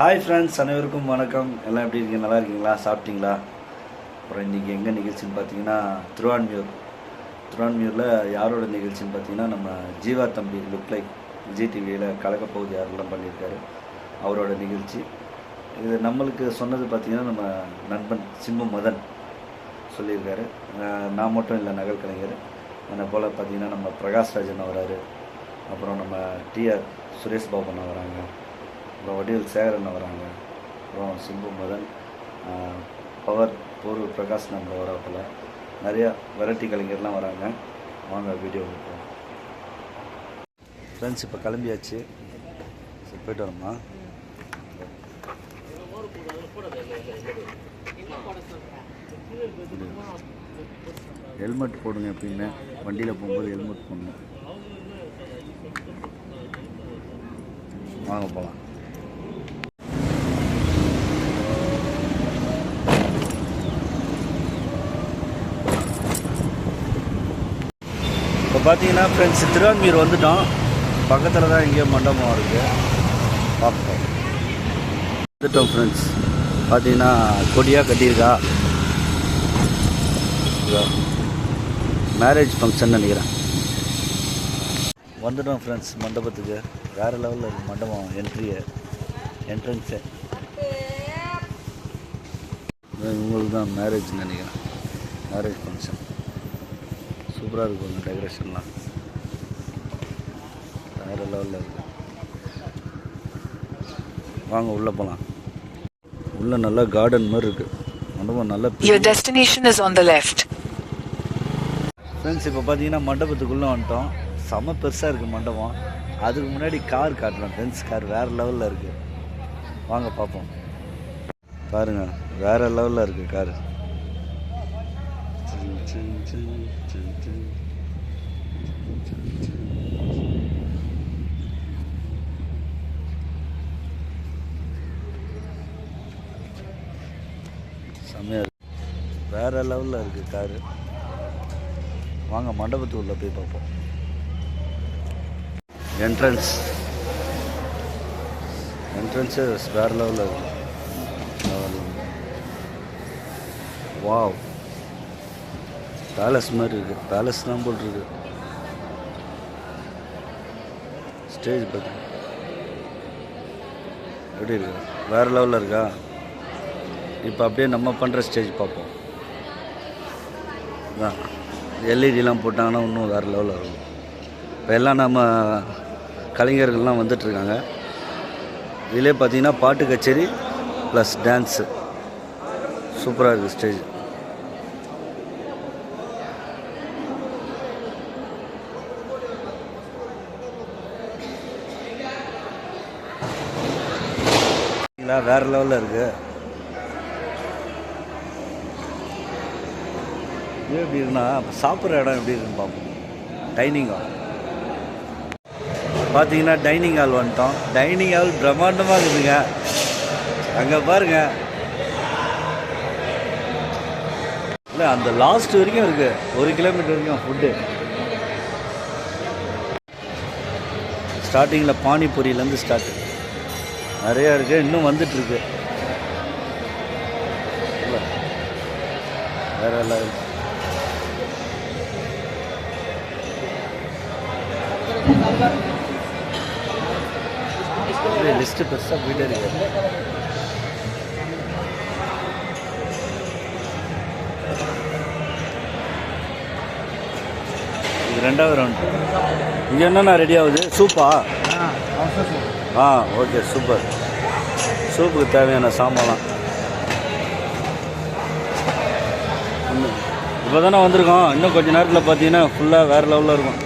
Hi friends அனைவருக்கும் வணக்கம். எல்லாம் எப்படி இருக்கீங்க? நல்லா இருக்கீங்களா? சாப்பிட்டீங்களா? அப்புறம் இன்றைக்கி எங்கே நிகழ்ச்சின்னு பார்த்தீங்கன்னா திருவான்மியூர். திருவான்மியூரில் யாரோட நிகழ்ச்சின்னு பார்த்தீங்கன்னா நம்ம ஜீவா தம்பி லுக் லைக் விஜய் டிவியில் கலக்கப்பகுதி யாரெல்லாம் பண்ணியிருக்காரு. அவரோட நிகழ்ச்சி. இது நம்மளுக்கு சொன்னது பார்த்தீங்கன்னா நம்ம நண்பன் சிம்பு மதன் சொல்லியிருக்காரு. நான் மட்டும் இல்லை நகல் கலைஞர் என்னை போல் பார்த்தீங்கன்னா நம்ம பிரகாஷ் ராஜன் வராரு அப்புறம் நம்ம டிஆர் சுரேஷ் பாபன் வராங்க அப்புறம் வடிவேல் சேகரன் வராங்க. அப்புறம் சிம்பு மதன் பவர் பூர்வ பிரகாஷ் நம்ம வரப்பில் நிறையா வெரைட்டி கலைஞர்லாம் வராங்க. வாங்க வீடியோ கொடுப்போம் ஃப்ரெண்ட்ஸ் இப்போ கிளம்பியாச்சு. சரி போயிட்டு வரோம்மா. ஹெல்மெட் போடுங்க எப்பயுமே. வண்டியில் போகும்போது ஹெல்மெட் போடணும். வாங்க போகலாம் இப்போ பார்த்தீங்கன்னா ஃப்ரெண்ட்ஸ் திருவான்மீர் வந்துட்டோம். பக்கத்தில் தான் எங்கேயோ மண்டபம் இருக்குது பார்ப்போம். வந்துட்டோம் ஃப்ரெண்ட்ஸ் பார்த்தீங்கன்னா கொடியாக கட்டியிருக்கா. மேரேஜ் ஃபங்க்ஷன் நினைக்கிறேன். வந்துட்டோம் ஃப்ரெண்ட்ஸ் மண்டபத்துக்கு. வேறு லெவலில் இருக்குது மண்டபம் என்ட்ரியை என்ட்ரன்ஸு உங்களுக்கு தான் மேரேஜ் நினைக்கிறேன். மேரேஜ் ஃபங்க்ஷன் சூப்பராக இருக்கும் இந்த டெக்கரேஷன்லாம் வேறு லெவலில் இருக்குது வாங்க உள்ளே போகலாம் உள்ளே நல்லா கார்டன் மாதிரி இருக்குது மண்டபம் நல்லா Your destination is on the left. Friends இப்போ பார்த்தீங்கன்னா மண்டபத்துக்குள்ளே வந்துட்டோம். செம பெருசாக இருக்குது மண்டபம். அதுக்கு முன்னாடி கார் காட்டுறோம் பென்ஸ் கார் வேறு லெவலில் இருக்குது வாங்க பார்ப்போம் பாருங்க வேறு லெவலில் இருக்குது கார் செம்மையாக வேற வேறு லெவலில் இருக்குது காரு வாங்க மண்டபத்து உள்ளே போய் பார்ப்போம். என்ட்ரன்ஸ் என்ட்ரன்ஸு வேறு லெவலில் இருக்கு. வாவ் பேலஸ் மாதிரி இருக்குது பேலஸ் தான் போல் இருக்கு. ஸ்டேஜ் பார்த்து. எப்படி இருக்கு? வேறு லெவலில் இருக்கா? இப்போ அப்படியே நம்ம பண்ணுற ஸ்டேஜ் பார்ப்போம். அதான். எல்இடிலாம் போட்டாங்கன்னா இன்னும் வேறு லெவலில் இருக்கும். இப்போ எல்லாம் நம்ம கலைஞர்கள்லாம் வந்துட்டுருக்காங்க இதிலே பார்த்தீங்கன்னா பாட்டு கச்சேரி ப்ளஸ் டான்ஸு சூப்பராக இருக்குது ஸ்டேஜ் வேறு லெவலில் இருக்குது இது எப்படி இருக்குன்னா சாப்பிட்ற இடம் எப்படி இருக்குன்னு பார்ப்போம். டைனிங் ஹால் பார்த்தீங்கன்னா டைனிங் ஹால் வந்துட்டோம். டைனிங் ஹால் பிரம்மாண்டமாக இருக்குதுங்க. அங்கே பாருங்க. இல்லை அந்த லாஸ்ட் வரைக்கும் இருக்குது ஒரு கிலோமீட்டர் வரைக்கும் ஃபுட்டு ஸ்டார்டிங்கில் பானிபூரியிலேருந்து ஸ்டார்ட் நிறையா இருக்குது இன்னும் வந்துட்டுருக்கு. வேற எல்லாம் லிஸ்ட்டு பெருசாக போயிட்டே இருக்கு. இது ரெண்டாவது ரவுண்ட் இது என்னென்ன ரெடி ஆகுது? சூப்பா. ஆ ஓகே சூப்பர். சூப்புக்கு தேவையான சாமான்லாம். இப்போ தானே வந்திருக்கோம். இன்னும் கொஞ்சம் நேரத்தில் பார்த்தீங்கன்னா ஃபுல்லாக வேறு லெவலில் இருக்கும்.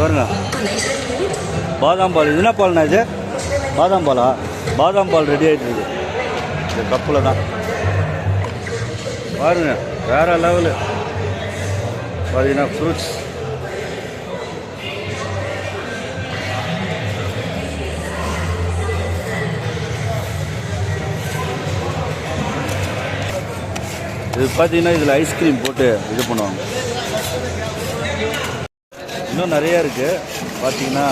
பாருங்க. பாதாம் பால் என்ன பால்ண்ணா இது? பாதாம் பாலா? பாதாம் பால் ரெடி ஆகிட்டு இருக்குது இந்த கப்பில் தான். பாருங்கள் வேறு லெவலு பார்த்தீங்கன்னா ஃப்ரூட்ஸ் இது பார்த்தீங்கன்னா இதில் ஐஸ்கிரீம் போட்டு இது பண்ணுவாங்க. இன்னும் நிறையா இருக்குது பார்த்தீங்கன்னா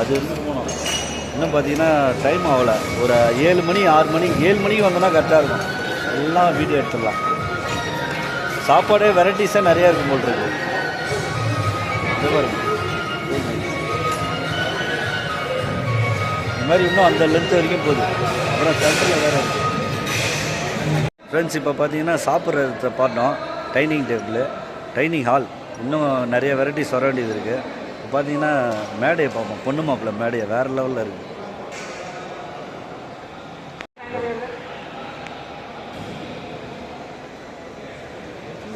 அது வந்து போனோம். இன்னும் பார்த்தீங்கன்னா டைம் ஆகலை. ஒரு ஏழு மணி ஆறு மணி ஏழு மணிக்கு வந்தோன்னா கரெக்டாக இருக்கும். எல்லாம் வீடியோ எடுத்துடலாம். சாப்பாடே வெரைட்டிஸாக நிறையா இருக்கும் போல் இருக்கு. இது இந்த மாதிரி இன்னும் அந்த லென்த் வரைக்கும் போகுது. அப்புறம் சென்டரில் வேறு இருக்குது ஃப்ரெண்ட்ஸ் இப்போ பார்த்தீங்கன்னா சாப்பிட்றத பார்த்தோம் டைனிங் டேபிள் டைனிங் ஹால் இன்னும் நிறைய வெரைட்டிஸ் வர வேண்டியது இருக்குது இப்போ பார்த்தீங்கன்னா மேடையை பார்ப்போம். பொண்ணு மாப்பிள்ளை மேடையை வேறு லெவலில் இருக்குது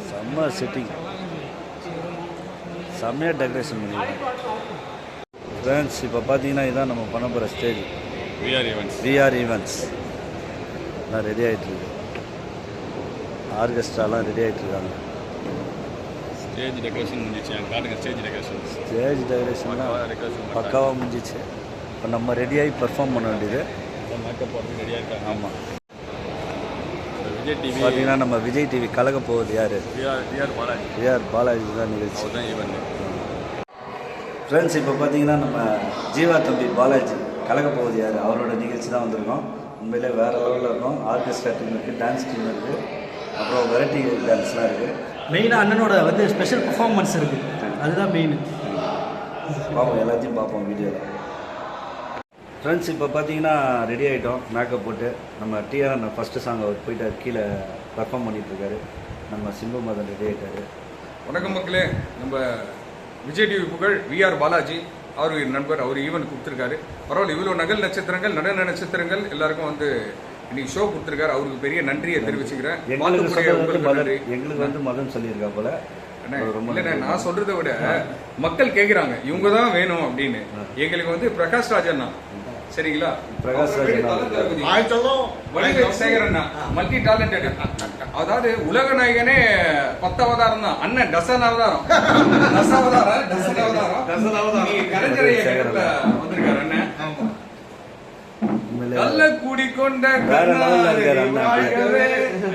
செம்ம செட்டிங் செம்மையாக டெக்கரேஷன் பண்ணிருக்காங்க. ஃப்ரெண்ட்ஸ் இப்போ பார்த்தீங்கன்னா இதான் நம்ம பண்ண போகிற stage VR events VR events எல்லாம் ரெடி ஆகிட்டு இருக்கு ஆர்கெஸ்ட்ராலாம் ரெடி ஆகிட்டு இருக்காங்க ஸ்டேஜ் டெக்கரேஷன் முடிஞ்சிச்சு காட்டுங்க ஸ்டேஜ் டெக்கரேஷன் ஸ்டேஜ் டெக்கரேஷன்லாம் பக்காவாக முடிஞ்சிச்சு. இப்போ நம்ம ரெடியாகி பெர்ஃபார்ம் பண்ண வேண்டியது. மேக்கப் போட்டு ரெடியாக இருக்காங்க ஆமாம் விஜய் டிவி பார்த்தீங்கன்னா நம்ம விஜய் டிவி கலக்க போகுது யார்? விஆர் பாலாஜி. விஆர் பாலாஜி தான் நிகழ்ச்சி. தான் ஈவெண்ட் ஃப்ரெண்ட்ஸ் இப்போ பார்த்தீங்கன்னா நம்ம ஜீவா தம்பி பாலாஜி கலக்க போகுது யார்? அவரோட நிகழ்ச்சி தான் வந்திருக்கோம். உண்மையிலே வேறு லெவலில் இருக்கும். ஆர்கெஸ்ட்ரா டீம் இருக்குது டான்ஸ் டீம் இருக்குது அப்புறம் வெரைட்டி டான்ஸ்லாம் இருக்குது மெயினாக அண்ணனோட வந்து ஸ்பெஷல் பர்ஃபார்மன்ஸ் இருக்குது அதுதான் மெயின் பார்ப்போம் எல்லாத்தையும் பார்ப்போம் வீடியோவில் ஃப்ரெண்ட்ஸ் இப்போ பார்த்தீங்கன்னா ரெடி ஆகிட்டோம் மேக்கப் போட்டு நம்ம டிஆர்என் ஃபஸ்ட்டு சாங் அவர் போயிட்டார் கீழே பர்ஃபார்ம் பண்ணிகிட்ருக்காரு நம்ம சிம்பு மதன் ரெடி ஆகிட்டாரு வணக்கம் மக்களே. நம்ம விஜய் டிவி புகழ் விஆர் பாலாஜி அவர் என் நண்பர் அவர் ஈவென்ட் கொடுத்துருக்காரு. பரவாயில்ல இவ்வளோ நகல் நட்சத்திரங்கள் நடன நட்சத்திரங்கள் எல்லாருக்கும் வந்து இன்னைக்கு ஷோ கொடுத்துருக்காரு. அவருக்கு பெரிய நன்றியை தெரிவிச்சுக்கிறேன். எங்களுக்கு வந்து மதன் சொல்லியிருக்கா போல. இல்லண்ணே. நான் சொல்றதை விட மக்கள் கேக்குறாங்க. இவங்க தான் வேணும் அப்படின்னு. எங்களுக்கு வந்து பிரகாஷ் ராஜ் அண்ணா. சரிங்களா? மல்டி டேலண்டட் அதாவது உலக நாயகனே பத்து அவதாரம் தான். அண்ணன் டசன் அவதாரம். டச அவதாரம் டசன் அவதாரம். வந்திருக்காரு அண்ணன் நல்ல கூடிக்கொண்ட.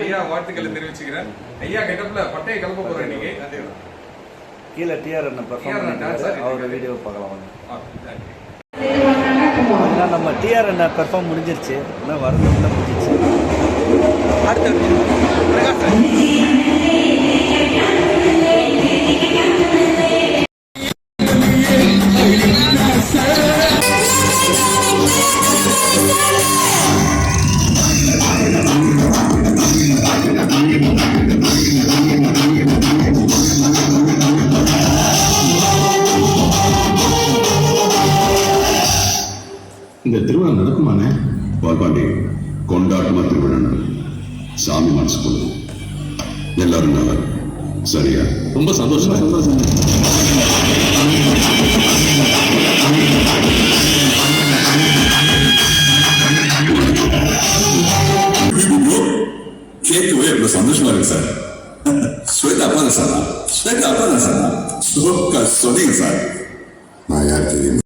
ஐயா வாழ்த்துக்களை தெரிவிச்சுக்கிறேன். ஐயா கெட்டப்ல பட்டையை கிளப்ப போறேன் இன்னைக்கு. கீழே டிஆர்என் பெர்ஃபார்ம் TRN dance பண்ணியிருக்காரு ஆடிட்டு அவர் வீடியோ பார்க்கலாம் நம்ம டிஆர்என் பெர்ஃபார்ம் முடிஞ்சிருச்சு. இன்னும் வரதுக்குள்ள முடிஞ்சிருச்சு. சாமி மனசுக்குள்ள எல்லாரும் நல்லா. சரியா? ரொம்ப சந்தோஷம். சந்தோஷம். கேட்கவே இவ்வளவு சந்தோஷமா இருக்கு சார். ஸ்வேதா அப்பா தான் சார். ஸ்வேதா அப்பா தான் சார் சொன்னீங்க சார். நான் யார் தெரியும்?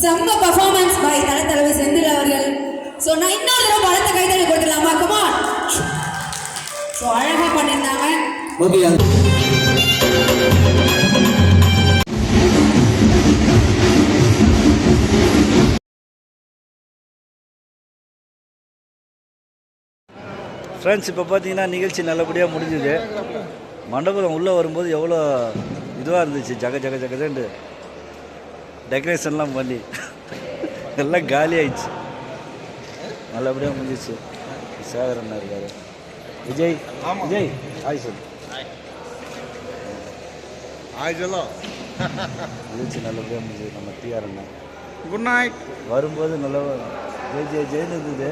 செம்ம பர்ஃபார்மன்ஸ் பை தல தலைவர் செந்தில் அவர்கள். ஸோ நான் இன்னொரு தடவை பலத்த கைத்தறி கொடுத்துடலாமா? கமான் ஸோ அழகாக பண்ணியிருந்தாங்க. ஃப்ரெண்ட்ஸ் இப்போ பார்த்தீங்கன்னா நிகழ்ச்சி நல்லபடியாக முடிஞ்சுது. மண்டபம் உள்ளே வரும்போது எவ்வளோ இதுவாக இருந்துச்சு? ஜக ஜக ஜகஜண்டு டெக்கரேஷன்லாம் பண்ணி. எல்லாம் காலி ஆயிடுச்சு. நல்லபடியாக முடிஞ்சிச்சு. சேகர் அண்ணா இருக்காரு. விஜய் விஜய் ஹாய் சொல்லு நிகழ்ச்சி நல்லபடியாக முடிஞ்சது நம்ம டிஆர் அண்ணா. குட் நைட் வரும்போது நல்லா ஜெய் ஜெய் ஜெயின்னு இருந்தது.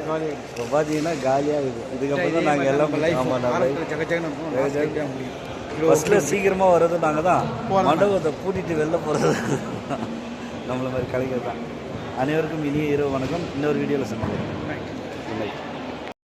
இப்போ பார்த்தீங்கன்னா காலியாக இருக்குது இதுக்கப்புறம் தான் நாங்கள் எல்லாம் ஆமாம் நான் ஃபஸ்ட்டில் சீக்கிரமாக வர்றது நாங்கள் தான் மண்டபத்தை பூட்டிட்டு வெளில போகிறது நம்மள மாதிரி கலைஞர் தான். அனைவருக்கும் இனிய இரவு வணக்கம். இன்னொரு வீடியோவில் சந்திக்கிறேன்.